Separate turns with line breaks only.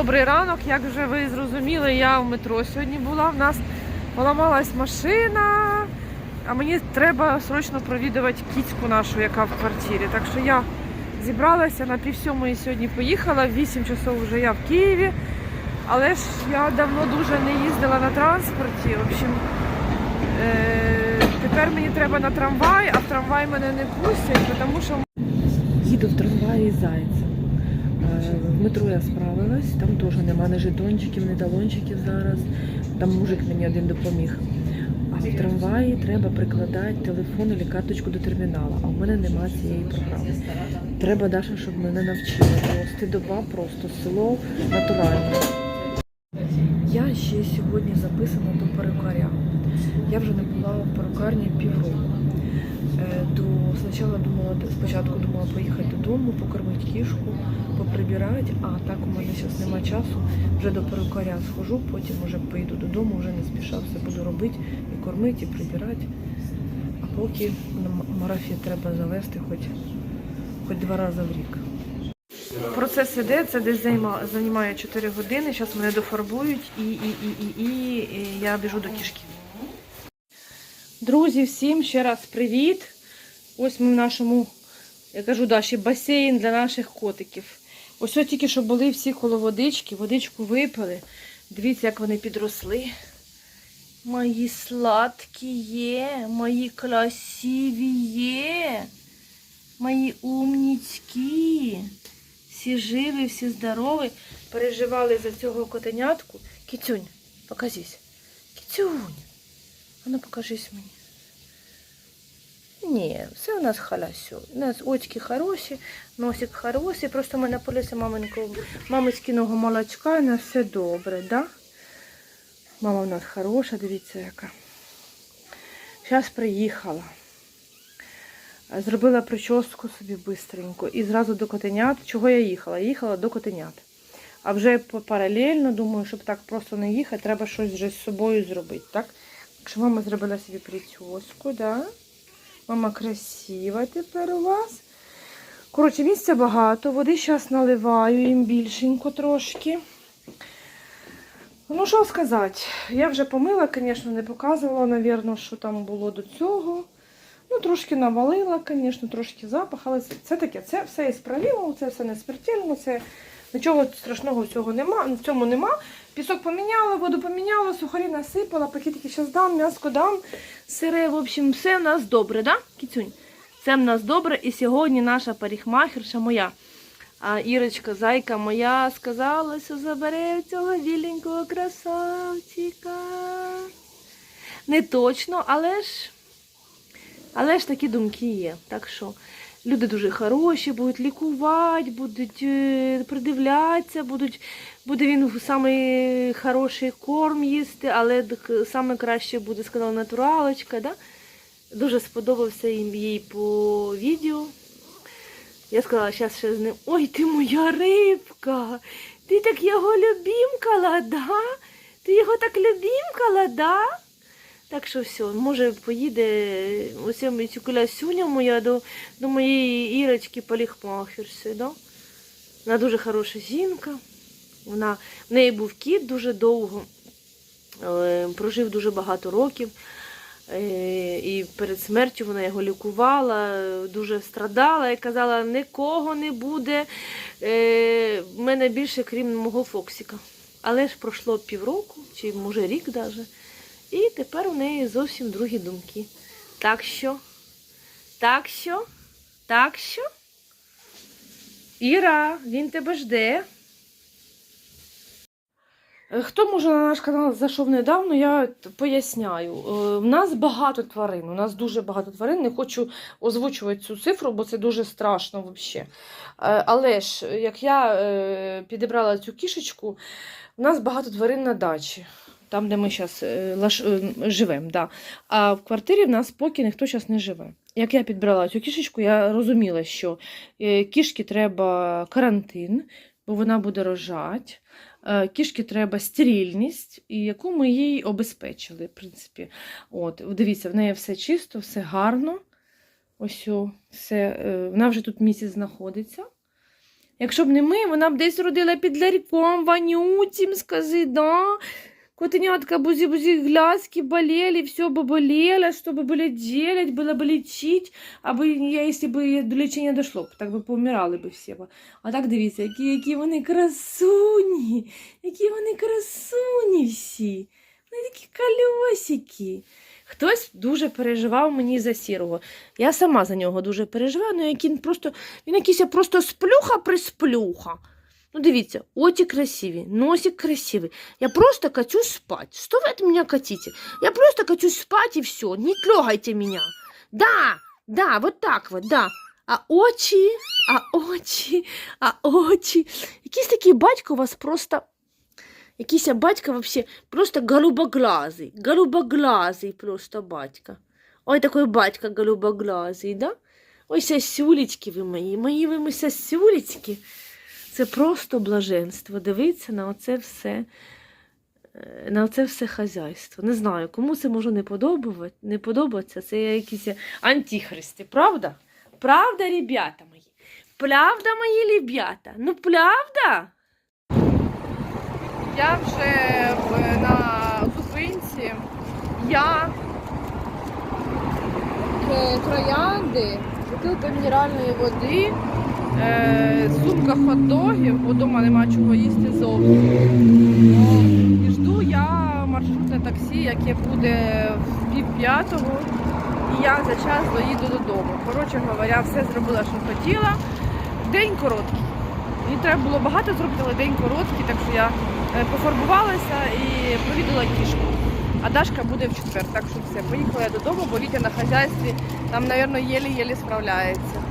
добрий ранок. Як вже ви зрозуміли, я в метро сьогодні була. В нас поламалась машина, а мені треба срочно провідувати кіцьку нашу, яка в квартирі. Так що я зібралася на півсьомої сьогодні поїхала. В 8 часов вже я в Києві. Але ж я давно дуже не їздила на транспорті. В общем, е- тепер мені треба на трамвай, а в трамвай мене не пустять, тому що їду в трамваї з зайцем. Е, В метро я справилась, там теж нема ні жетончиків, ні талончиків зараз. Там мужик мені один допоміг. А в трамваї треба прикладати телефон або карточку до термінала, а в мене нема цієї програми. Треба Даша, щоб мене навчили. Бо доба, просто село натуральне. Я ще сьогодні записана до перукаря. Я вже не була в перукарні півроку. Е, До спочатку думала спочатку думала поїхати додому, покормити кішку, поприбирати, а так у мене зараз немає часу. Вже до перукаря схожу, потім вже поїду додому, вже не спіша, все буду робити і кормити, і прибирати. А поки на марафі треба завести хоч, хоч два рази в рік. Процес іде, це десь займа- займає 4 години. Зараз мене дофарбують і, і, і, і, і, і я біжу до кішки. Друзі, всім ще раз привіт. Ось ми в нашому, я кажу, Даші, басейн для наших котиків. Ось ось тільки що були всі коло водички, водичку випили. Дивіться, як вони підросли. Мої сладкі є, мої красиві є, мої умніцькі. Всі живі, всі здорові. Переживали за цього котенятку. Кіцюнь, покажись. Кіцюнь. А ну покажись мені. Ні, все у нас халясю. У нас очки хороші, носик хороший. Просто ми напилися маминку, мамицькиного молочка, і у нас все добре, да? Мама у нас хороша, дивіться яка. Зараз приїхала. Зробила прическу собі бистренько і зразу до котенят. Чого я їхала? Їхала до котенят. А вже паралельно, думаю, щоб так просто не їхати, треба щось вже з собою зробити, так? Так що мама зробила собі прическу, да? Мама красива тепер у вас. Коротше, місця багато, води зараз наливаю їм більшенько трошки. Ну, що сказати, я вже помила, звісно, не показувала, напевно, що там було до цього. Ну, трошки навалила, звісно, трошки запах, але це, таке, це все ісправимо, це все не смертельно, це нічого страшного цього нема, в цьому нема. Пісок поміняла, воду поміняла, сухарі насипала, пакетики зараз дам, м'яско дам, сире, в общем, все в нас добре, да, Кіцюнь? Це в нас добре. І сьогодні наша парикмахерша моя, а Ірочка, зайка моя, сказала, що забере цього біленького красавчика. Не точно, але ж. Але ж такі думки є. Так що люди дуже хороші, будуть лікувати, будуть е, придивлятися, будуть, буде він самий хороший корм їсти, але саме краще буде, сказала натуралочка. Да? Дуже сподобався їм їй по відео. Я сказала, зараз ще з ним. Ой, ти моя рибка! Ти так його любімкала, да? Ти його так любімкала, да? Так що все, може поїде усім цю колясюня моя до, до моєї Ірочки Поліхмахерси, да? Вона дуже хороша жінка. Вона, в неї був кіт дуже довго, е, прожив дуже багато років. Е, І перед смертю вона його лікувала, дуже страдала і казала, нікого не буде е, в мене більше, крім мого Фоксіка. Але ж пройшло півроку, чи може рік навіть. І тепер у неї зовсім другі думки. Так що, так що, так що. Іра, він тебе жде. Е, Хто може на наш канал зайшов недавно, я поясняю. Е, В нас багато тварин. У нас дуже багато тварин. Не хочу озвучувати цю цифру, бо це дуже страшно взагалі. Але ж, як я е, підібрала цю кішечку, у нас багато тварин на дачі. Там, де ми зараз живемо. Да. А в квартирі в нас поки ніхто зараз не живе. Як я підбирала цю кішечку, я розуміла, що е, кішки треба карантин, бо вона буде рожати. Е, Кішки треба стерильність, і яку ми їй обезпечили. В принципі. От, дивіться, в неї все чисто, все гарно. Ось все, е, вона вже тут місяць знаходиться. Якщо б не ми, вона б десь родила під ларьком, вонючим, скажи, да? Котенятка бузи-бузи глазки болели, все бы болело, что бы было делать, было бы лечить, аби я, если бы до лечения дошло, б, так би помирали би всі. б. А так дивіться, які, які вони красуні, які вони красуні всі. Вони такі кольосики. Хтось дуже переживав мені за сірого. Я сама за нього дуже переживаю, ну як він просто, він якийсь просто сплюха-присплюха. Ну, дивіться, очі красиві, носик красивий. Я просто хочу спать. Что вы от меня хотите? Я просто хочу спать и все. Не трогайте меня. Да, да, вот так вот, да. А очі, а очі, а очі. Якийсь такий батько у вас просто. Якийсь батько вообще просто голубоглазий. Голубоглазий просто батька. Ой, такой батька голубоглазий, да? Ой, сосюлечки ви мої, мої ви ми сосюлечки. Це просто блаженство. Дивитися на оце все, е, на оце все хазяйство. Не знаю, кому це може не подобати, не подобатися. Це якісь антихристи, правда? Правда, ребята мої? Правда, мої ребята? Ну, правда?
Я вже на зупинці. Я троянди, бутилка мінеральної води, е, сумка хот-догів, бо вдома нема чого їсти зовсім. І жду я маршрутне таксі, яке буде в пів п'ятого. І я за час доїду додому. Коротше говоря, все зробила, що хотіла. День короткий. Мені треба було багато зробити, але день короткий, так що я е, пофарбувалася і провідала кішку. А Дашка буде в четвер, так що все. Поїхала я додому, бо Вітя на хазяйстві там, мабуть, єлі-єлі справляється.